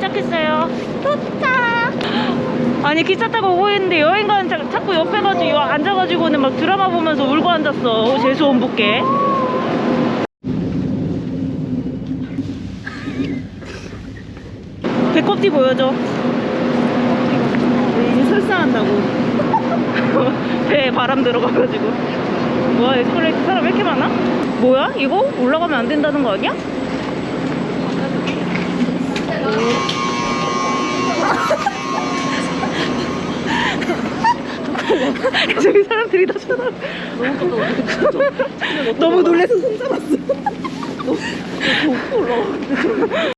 도착했어요. 도착! 아니 기차 타고 오고 있는데 여행 가는 자, 자꾸 옆에 가지고 여- 앉아가지고는 막 드라마 보면서 울고 앉았어. 재수 온 붙게. 배꼽티 보여줘. 이제 설사한다고. 배에 바람 들어가가지고. 뭐야, 에스컬레이터 사람 왜 이렇게 많아? 뭐야? 이거? 올라가면 안 된다는 거 아니야? 저기 사람들이 다 쳐다. 너무 놀래서 손 잡았어.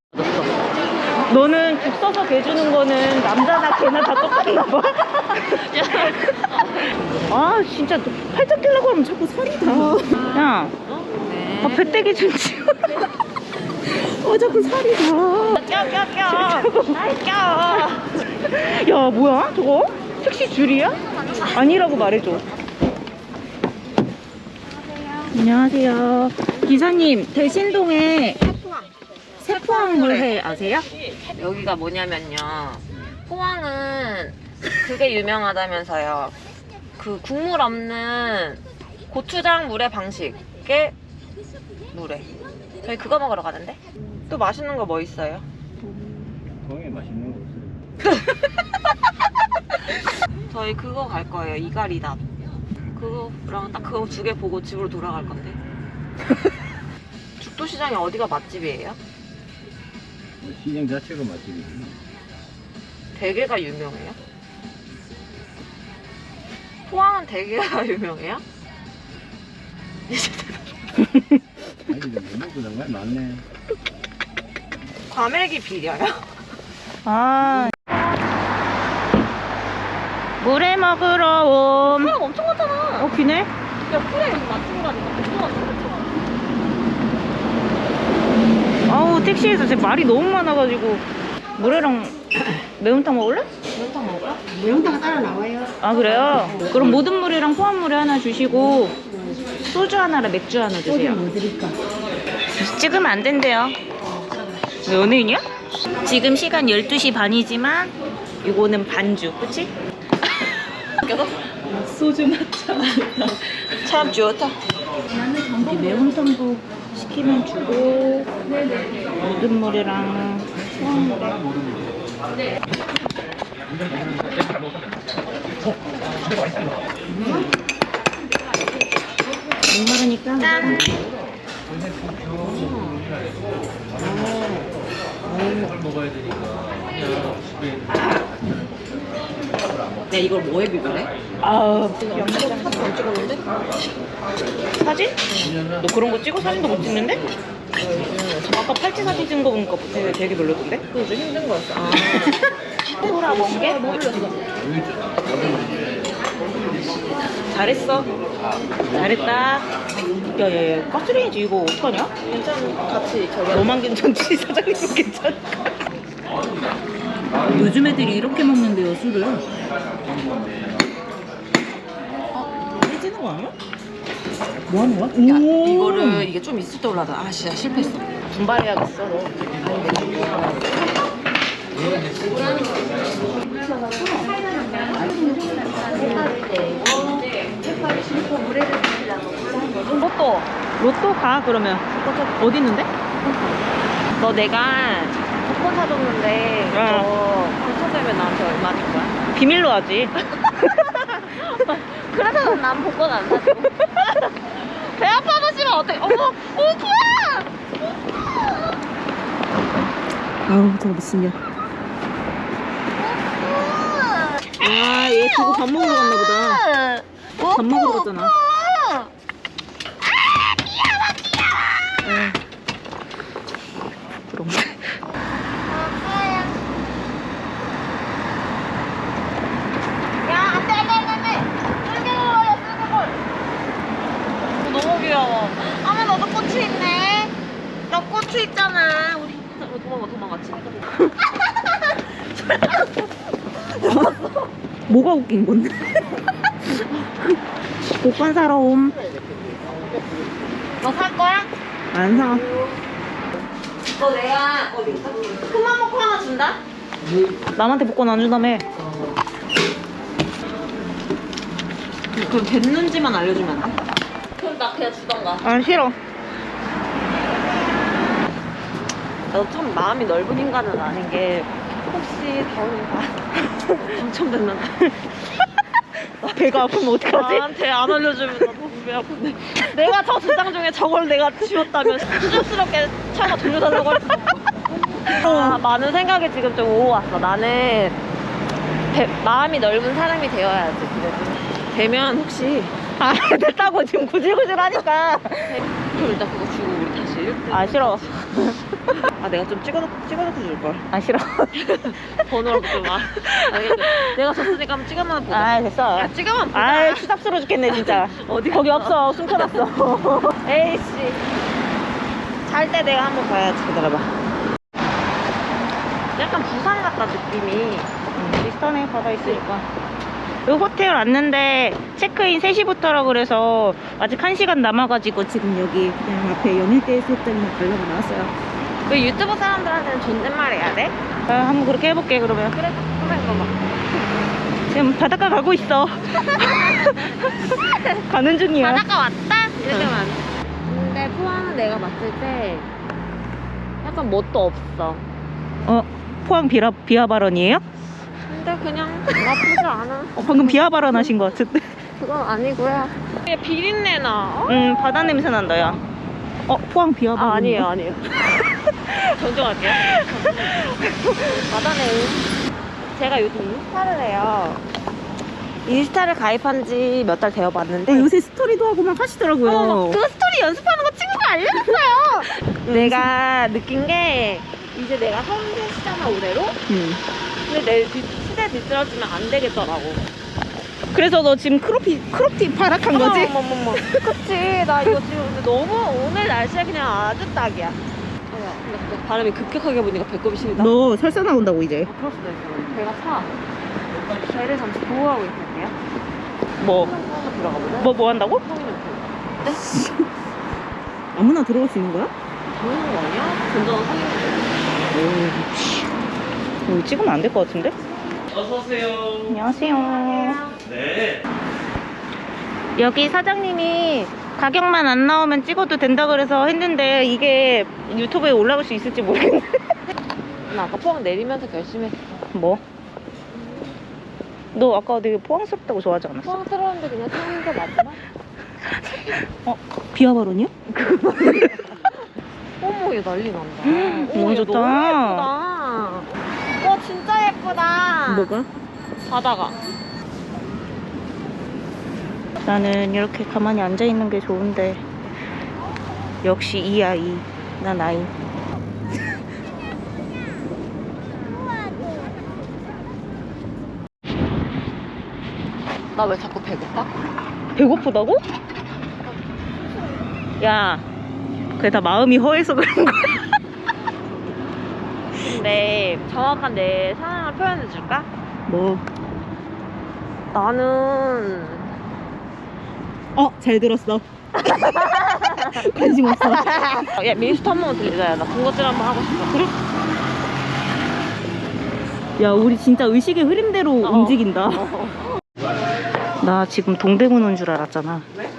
너는 죽 써서 개 주는 거는 남자나 개나 다 똑같나 봐. 아 진짜 너 팔짱 끼려고 하면 자꾸 살이 다. 야, 아, 배때기 좀 치워. 어 자꾸 살이 다. 껴껴껴. 야 뭐야 저거? 택시 줄이야? 아니라고 말해줘. 안녕하세요. 기사님 대신동에 세포항을 해 아세요? 여기가 뭐냐면요. 포항은 그게 유명하다면서요. 그 국물 없는 고추장 물회 방식의 물회. 저희 그거 먹으러 가는데? 또 맛있는 거 뭐 있어요? 공항에 맛있는 거 없어요. 저희 그거 갈 거예요. 이가리답. 그거랑 딱 그거 두 개 보고 집으로 돌아갈 건데. 죽도시장이 어디가 맛집이에요? 시장 자체가 맛집이지. 대게가 유명해요? 포항은 대게가 유명해요? 아니, 근데 못 먹고 정말 많네. 과메기 비려요? 아 물에 먹으러 옴. 사람 엄청 많잖아. 어 기네? 야, 프레임 맛집이라니까. 엄청 아우 택시에서 제 말이 너무 많아가지고 물회랑 매운탕 먹을래? 매운탕 먹어요? 매운탕 따라 나와요. 아 그래요? 그럼 모든 물이랑 포함 물회 하나 주시고 소주 하나랑 맥주 하나 주세요. 뭐 드릴까? 찍으면 안 된대요. 왜 연예인이야? 지금 시간 12시 반이지만 이거는 반주, 그치? 소주 맛차. 참 좋다. 이 매운탕도 시키면 주고 모든 물이랑 포함물에 목마르니까 야, 이걸 뭐에 비벼래? 아 사진 안 찍었는데? 사진? 너 그런 거 찍어 사진도 못 찍는데? 아까 팔찌 사진 찍은 거 보니까 되게, 되게 별로던데? 그거 좀 힘든 거였어. 아. 소라 멍게? 잘했어 잘했다 야야야 까투리인지 이거 어떡하냐? 괜찮아. 같이 저기. 너만 괜찮지 사장님은 괜찮아 요즘 애들이 이렇게 먹는데요 술을 해지는 거 아니야? 뭐 하는 거야? 야, 오. 이거를 이게 좀 있을 때 올라다. 아, 진짜 실패했어. 분발해야겠어 너 로또 로또 가 그러면 어디 있는데? 너 내가 복권 사줬는데 응. 너 당첨되면 나한테 얼마 줄 거야? 비밀로 하지 그래서 난 복권 안 사줘. 배 아파 보시면 어떡해. 어머, 오구야! 아우 저거 미친년 아얘 그거 밥 먹으러 갔나 보다. 밥 먹으러 갔잖아 응. 그럼 야, 안 돼, 안 돼, 안 돼! 쓸게 먹어요, 쓸게 걸! 너무 귀여워. 아마 너도 꼬치 있네. 너 꼬치 있잖아. 우리 도망가, 도망갔지. 웃긴 건데 복권 사러 옴 너 살 거야? 안 사. 너 내가 어디 있어? 큰맘 먹고 하나 준다. 남한테 복권 안 준다며. 그럼 됐는지만 알려주면 안 돼? 그럼 나 그냥 주던가. 아 싫어. 나도 좀 마음이 넓은 인간은 아닌 게 혹시 다운이가 당첨됐는데 배가 아프면 어떡하지? 나한테 안 알려주면 나 너무 배 아픈데. 내가 저 주장 중에 저걸 내가 지웠다면 수줍스럽게 차가 돌려달라고 할 수도 없고. 아, 많은 생각이 지금 좀 오고 왔어. 나는 배- 마음이 넓은 사람이 되어야지 그래도. 되면 혹시? 아 됐다고 지금 구질구질 하니까. 그럼 일단 그거 주고 우리 다시 1등 아 싫어. 아 내가 좀 찍어놓고 찍어놓고 줄걸 아 싫어. 번호라도 좀 아. 알겠어. 내가 졌으니까 한번 찍어만 보자. 아 됐어. 아, 찍어만 보자. 아 추잡스러워 죽겠네 진짜. 어디 거기 없어. 숨겨놨어. 에이씨. 잘 때 내가 한번 봐야지. 기다려봐. 약간 부산 같다 느낌이. 비슷하네 바다 있으니까. 이 호텔 왔는데 체크인 3시부터라 그래서 아직 1시간 남아가지고 지금 여기 그냥 앞에 연일대 수욕장이나 가려고 나왔어요. 그 유튜브 사람들한테는 존댓말 해야 돼? 아, 한번 그렇게 해볼게 그러면. 그래. 그래 그거 봐. 지금 바닷가 가고 있어. 가는 중이야. 바닷가 왔다? 이렇게 안 돼. 근데 포항은 내가 봤을 때 약간 뭣도 없어. 어 포항 비하, 비하 발언이에요? 근데 그냥 나쁘지 않아. 어, 방금 비하 발언 하신 것 같은데. 그건 아니고요. 이게 비린내 나. 어? 음 바다 냄새 난다 야. 어 포항 비하 발언. 아, 아니에요, 아니에요. 정정할게요. 바다네. 제가 요즘 인스타를 해요. 인스타를 가입한 지 몇 달 되어 봤는데. 어, 요새 스토리도 하고 막 하시더라고요. 어머, 그 스토리 연습하는 거 친구가 알려줬어요. 내가 느낀 게 이제 내가 성공시잖아 올해로. 음. 근데 내 뒤, 시대 뒤떨어지면 안 되겠더라고. 그래서 너 지금 크롭티 크롭티 발악한 거지? 어머, 어머, 어머. 그치. 나 이거 지금 근데 너무 오늘 날씨가 그냥 아주 딱이야. 어야, 근데 갑자기 바람이 급격하게 부니까 배꼽이 시리다. 너 설사 나온다고 이제. 아, 그럴 수도 있어. 배가 차. 배를 잠시 보호하고 있을게요. 뭐? 한번 들어가 보자. 뭐뭐 한다고? 네? 아무나 들어갈 수 있는 거야? 당연한 거 아니야? 건전한 성인. 여기 찍으면 안 될 것 같은데? 어서 오세요. 안녕하세요. 네. 여기 사장님이 가격만 안 나오면 찍어도 된다 그래서 했는데 이게 유튜브에 올라올 수 있을지 모르겠네. 나 아까 포항 내리면서 결심했어. 뭐? 너 아까 되게 포항스럽다고 좋아하지 않았어? 포항 들어오는데 그냥 타는 게 맞나? 어? 비하 발언이야? 어머, 얘 난리 난다. 음, 어머, 너무 얘 좋다. 너무 예쁘다. 와, 진짜 예쁘다. 뭐가? 바다가. 나는 이렇게 가만히 앉아 있는 게 좋은데 역시 이 아이 난 아이 나 왜 자꾸 배고파? 배고프다고? 야 그게 다 마음이 허해서 그런 거야 근데 정확한 내 상황을 표현해 줄까? 뭐? 나는 어 잘 들었어 관심 없어 야 민스터 한 번만 들리자. 나 군것질 한 번 하고 싶어. 그래? 야 우리 진짜 의식의 흐름대로 어. 움직인다 나 지금 동대문 온 줄 알았잖아 왜?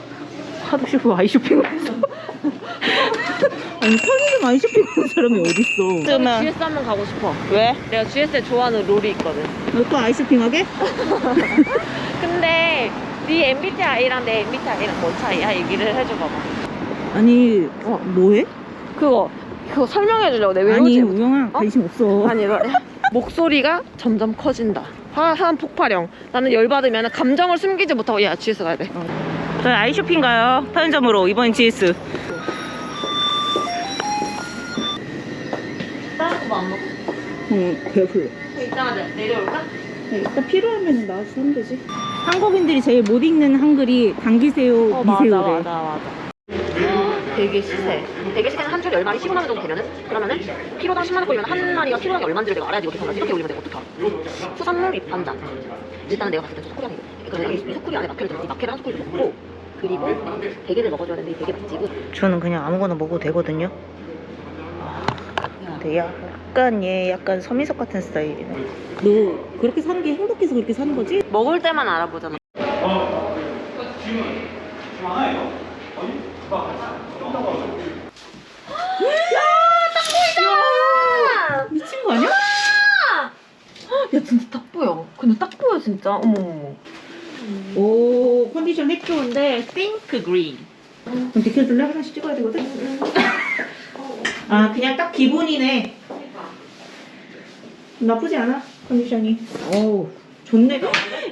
하도 쉬고 아이쇼핑을 해서 아니 편의 점 아이쇼핑 하는 사람이 어딨어 그러면 GS 한번 가고 싶어. 왜? 내가 GS에 좋아하는 롤이 있거든. 너 또 아이 쇼핑 하게? 근데 네 MBTI랑 내 MBTI랑 뭔 차이야? 얘기를 해줘봐봐. 아니 어. 뭐해? 그거 그거 설명해 주려고 내 아니 외우지. 우영아 관심 없어 아니 너 목소리가 점점 커진다. 화한 폭발형. 나는 열받으면 감정을 숨기지 못하고 야 GS 가야 돼. 저희 아이 쇼핑 가요 편의점으로 이번엔 GS 다른 거안 먹고. 응 배불러 이따가 내- 내려올까? 일단 필요하면 나와서 하면 되지 한국인들이 제일 못 읽는 한글이 당기세요 어 맞아 미세요래 맞아 맞아. 대게 시세. 대게 시세는 한 줄에 10마리 15만 원 정도 되면은 그러면은 키로당 10만 원 꼴리면 한 마리가 키로당 얼마인지를 내가 알아야지 이거 계산을 이렇게 올리면 내가 어떡하 수산물 입반장. 일단은 내가 봤을 때 소쿠리 안에 그러니까 이 소쿠리 안에 마케를 이 마케를 한 소쿠리 먹고 그리고 대게를 먹어줘야 되는데 이 대게 맛집은 저는 그냥 아무거나 먹어도 되거든요 야, 돼야 약간 얘 약간 서민석 같은 스타일이네. 너 그렇게 사는 게 행복해서 그렇게 사는 거지? 먹을 때만 알아보잖아. 미친 거 아니야? 야 진짜 딱 보여. 근데 딱 보여 진짜. 어머. 오 컨디션 핵 좋은데 핑크 그린. 그럼 비켜줄래? 하나씩 찍어야 되거든. 아 그냥 딱 기본이네. 나쁘지 않아 컨디션이. 오 좋네.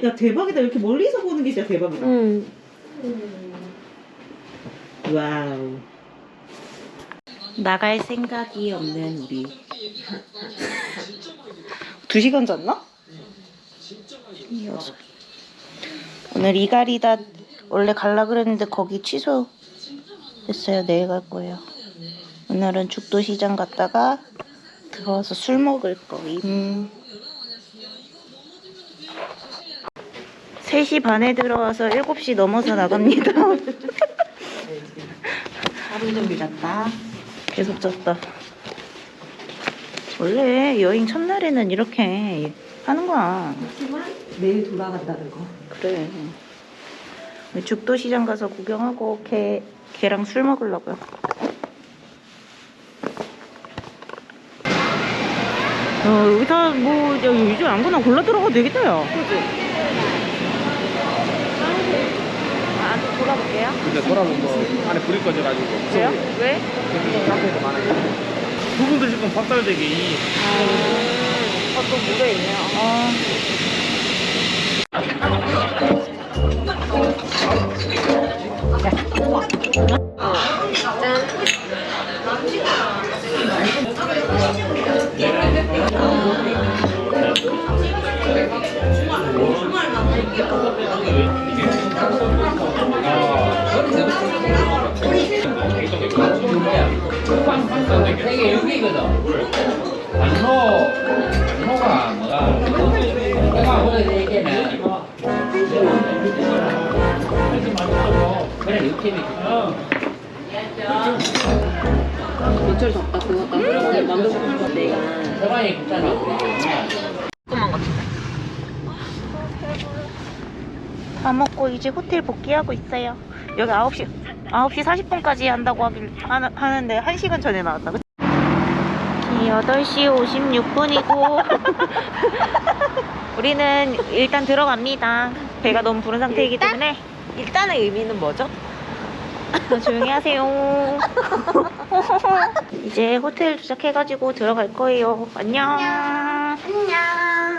야 대박이다 이렇게 멀리서 보는 게 진짜 대박이다. 응. 와우. 나갈 생각이 없는 우리. 두 시간 잤나? 여섯. 오늘 이가리다 원래 갈라 그랬는데 거기 취소했어요. 내일 갈 거예요. 오늘은 죽도 시장 갔다가 들어와서 술 먹을 거임. 3시 반에 들어와서 7시 넘어서 나갑니다. 하루 종일 잤다. 계속 잤다. 원래 여행 첫날에는 이렇게 하는 거야. 내일 돌아간다는 거. 그래. 죽도 시장 가서 구경하고 걔 걔랑 술 먹으려고요. 어, 여기 다 뭐, 야, 요즘 아무거나 골라 들어가도 되겠다, 야. 그지? 아, 좀 골라볼게요. 근데 돌아보면 뭐 안에 불이 꺼져가지고 그래요? 왜? 카페도 많아요 두분 드실 건 밥살대기 어, 또 물에 있네요. 아. 여기거든. 안노, 안노가 뭐가? 내가 보는 얘기는 그래 육즙이 며칠 덥다 그거 아까 오늘 만들고 싶은 내가 서방이. 조금만 같은데. 다 먹고 이제 호텔 복귀하고 있어요. 여기 9시, 9시 40분까지 한다고 하길, 하는, 하는데 1시간 전에 나왔다. 그치? 8시 56분이고, 우리는 일단 들어갑니다. 배가 너무 부른 상태이기 때문에. 일단의 의미는 뭐죠? 조용히 하세요. 이제 호텔 도착해가지고 들어갈 거예요. 안녕. 안녕.